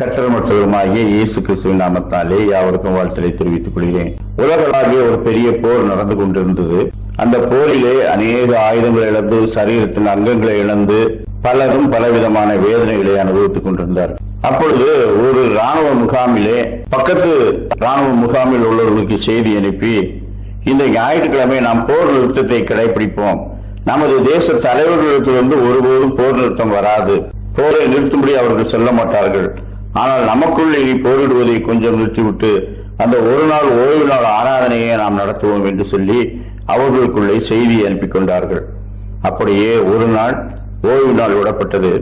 கர்த்தர் இயேசு கிறிஸ்துவின் நாமத்தாலே யாவருக்கும் வாழ்த்தலை தெரிவித்துக் கொள்கிறேன். உலகளாவிய ஒரு பெரிய போர் நடந்து கொண்டிருந்தது. அந்த போரிலே அநேக ஆயுதங்களை இழந்து சரீரத்தின் அங்கங்களை இழந்து பலரும் பலவிதமான வேதனைகளை அனுபவித்துக் கொண்டிருந்தார்கள் அப்பொழுது ஒரு ராணுவ முகாமிலே பக்கத்து ராணுவ முகாமில் உள்ளவர்களுக்கு செய்தி அனுப்பி இந்த ஞாயிற்றுக்கிழமை நாம் போர் நிறுத்தத்தை கடைபிடிப்போம். நமது தேச தலைவர்களுக்கு வந்து ஒருபோதும் போர் நிறுத்தம் வராது. போரை நிறுத்தும்படி அவர்கள் சொல்ல மாட்டார்கள். ஆனால் நமக்குள்ளே போரிடுவதை கொஞ்சம் நிறுத்திவிட்டு அந்த ஒரு நாள் ஓய்வு நாள் ஆராதனையை நாம் நடத்துவோம் என்று சொல்லி அவர்களுக்குள்ளே செய்தி அனுப்பி கொண்டார்கள் அப்படியே ஒரு நாள் ஓய்வு நாள் விடப்பட்டது.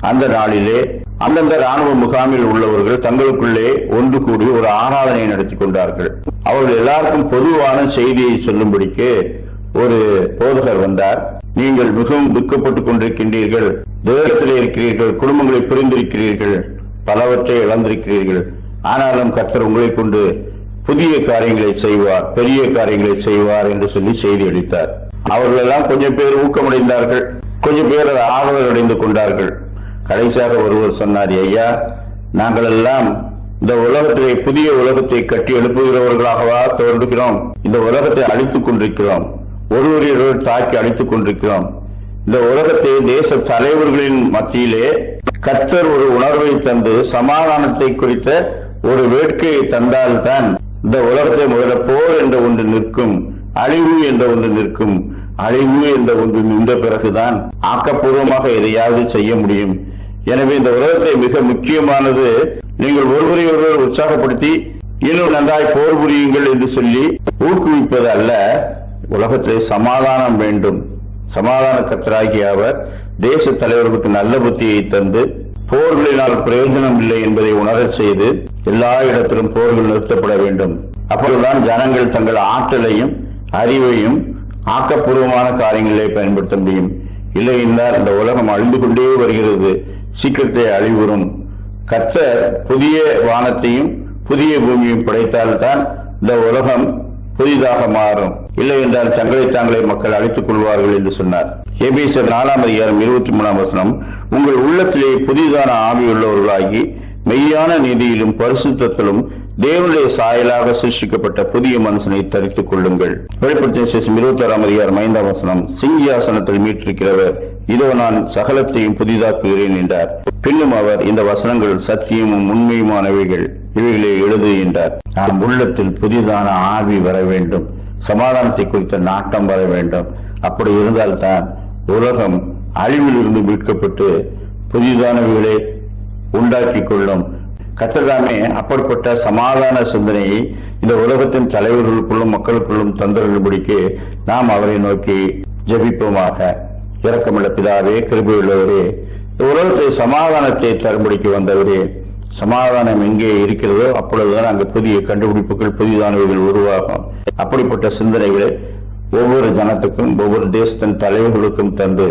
அந்த நாளிலே அந்தந்த ராணுவ முகாமில் உள்ளவர்கள் தங்களுக்குள்ளே ஒன்று கூடி ஒரு ஆராதனை நடத்தி கொண்டார்கள். அவர்கள் எல்லாருக்கும் பொதுவான செய்தியை சொல்லும்படிக்கு ஒரு போதகர் வந்தார். நீங்கள் மிகவும் துக்கப்பட்டுக் கொண்டிருக்கின்றீர்கள் துயரத்திலே இருக்கிறீர்கள் குடும்பங்களை புரிந்திருக்கிறீர்கள் பலவற்றை இழந்திருக்கிறீர்கள். ஆனாலும் கர்த்தர் உங்களை கொண்டு புதிய காரியங்களை செய்வார் பெரிய காரியங்களை செய்வார் என்று சொல்லி செய்தி அளித்தார். அவர்கள் எல்லாம் கொஞ்சம் பேர் ஊக்கமடைந்தார்கள். கொஞ்சம் பேர் ஆறுதல் அடைந்து கொண்டார்கள். கடைசியாக ஒருவர் சொன்னார் ஐயா நாங்கள் எல்லாம் இந்த உலகத்திலே புதிய உலகத்தை கட்டி எழுப்புகிறவர்களாகவா தோன்றுகிறோம். இந்த உலகத்தை அழித்துக் கொண்டிருக்கிறோம். ஒருவரையொருவர் தாக்கி அழித்துக் கொண்டிருக்கிறோம். இந்த உலகத்தை தேச தலைவர்களின் மத்தியிலே கத்தர் ஒரு உணர்வை தந்து சமாதானத்தை குறித்த ஒரு வேட்கையை தந்தால்தான் இந்த உலகத்தை முதல்ல போர் என்ற ஒன்று நிற்கும் அழிவு என்ற ஒன்று நிற்கும் அழிவு என்ற ஒன்று நின்ற பிறகுதான் ஆக்கப்பூர்வமாக எதையாவது செய்ய முடியும். எனவே இந்த உலகத்தை மிக முக்கியமானது நீங்கள் ஒருவரை ஒருவர் உற்சாகப்படுத்தி இன்னும் நன்றாய் போர் புரியுங்கள் என்று சொல்லி ஊக்குவிப்பது அல்ல உலகத்திலே சமாதானம் வேண்டும். சமாதான கத்தராகிய அவர் தேச தலைவர்களுக்கு நல்ல புத்தியை தந்து போர்களினால் பிரயோஜனம் இல்லை என்பதை உணரச் செய்து எல்லா இடத்திலும் போர்கள் நிறுத்தப்பட வேண்டும். அப்பொழுதுதான் ஜனங்கள் தங்கள் ஆற்றலையும் அறிவையும் ஆக்கப்பூர்வமான காரியங்களை பயன்படுத்த முடியும். இல்லை என்றால் இந்த உலகம் அழிந்து கொண்டே வருகிறது. சீக்கிரத்தை அழிவுறும். கர்த்தர் புதிய வானத்தையும் புதிய பூமியையும் படைத்தால்தான் இந்த உலகம் புதிதாக மாறும். இல்லை என்றால் தங்களை தாங்களே மக்கள் அழைத்துக் கொள்வார்கள் என்று சொன்னார். எபேசர் நாலாம் அதிகாரம் இருபத்தி மூணாம் வசனம் உங்கள் உள்ளத்திலே புதிதான ஆவியுள்ளவர்களாகி மெய்யான நீதியிலும் பரிசுத்தத்திலும் தேவனுடைய சாயலாக சிருஷ்டிக்கப்பட்ட புதிய மனுஷனை தரித்துக் கொள்ளுங்கள். வெளிப்படுத்தின இருபத்தி ஆறாம் அதிகாரம் ஐந்தாம் வசனம் சிங்கியாசனத்தில் மீட்டிருக்கிறவர் இதோ நான் சகலத்தையும் புதிதாக்குகிறேன் என்றார். பின்னும் அவர் இந்த வசனங்கள் சத்தியமும் உண்மையுமானவைகள். இவைகளை எழுது என்றார். நாம் உள்ளத்தில் புதிதான ஆவி வர வேண்டும். சமாதானத்தை குறித்த நாட்டம் வர வேண்டும். அப்படி இருந்தால்தான் உலகம் அழிவில் இருந்து மீட்கப்பட்டு புதிதானவைகளை உண்டாக்கி கொள்ளும். கத்ததாமே அப்படிப்பட்ட சமாதான சிந்தனையை இந்த உலகத்தின் தலைவர்களுக்குள்ளும் மக்களுக்குள்ளும் தந்தருள்படிக்கு நாம் அவரை நோக்கி ஜெபிப்போமாக. இரக்கமுள்ள பிதாவே கிருபையுள்ளவரே உலகத்தை சமாதானத்தை தரும்படிக்கு வந்தவரே சமாதானம் எங்கே இருக்கிறதோ அப்பொழுதுதான் அங்கு புதிய கண்டுபிடிப்புகள் புதிதானவைகள் உருவாகும். அப்படிப்பட்ட சிந்தனைகளை ஒவ்வொரு ஜனத்துக்கும் ஒவ்வொரு தேசத்தின் தலைவர்களுக்கும் தந்து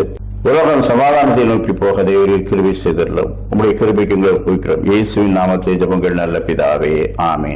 உலகம் சமாதானத்தை நோக்கி போக தேவரில் கிருபி செய்துள்ளோம். உங்களுடைய கிருபைக்கு போய்க்கிறோம் இயேசுவின் நாமத்தை ஜபங்கள் நல்ல பிதாவே ஆமேன்.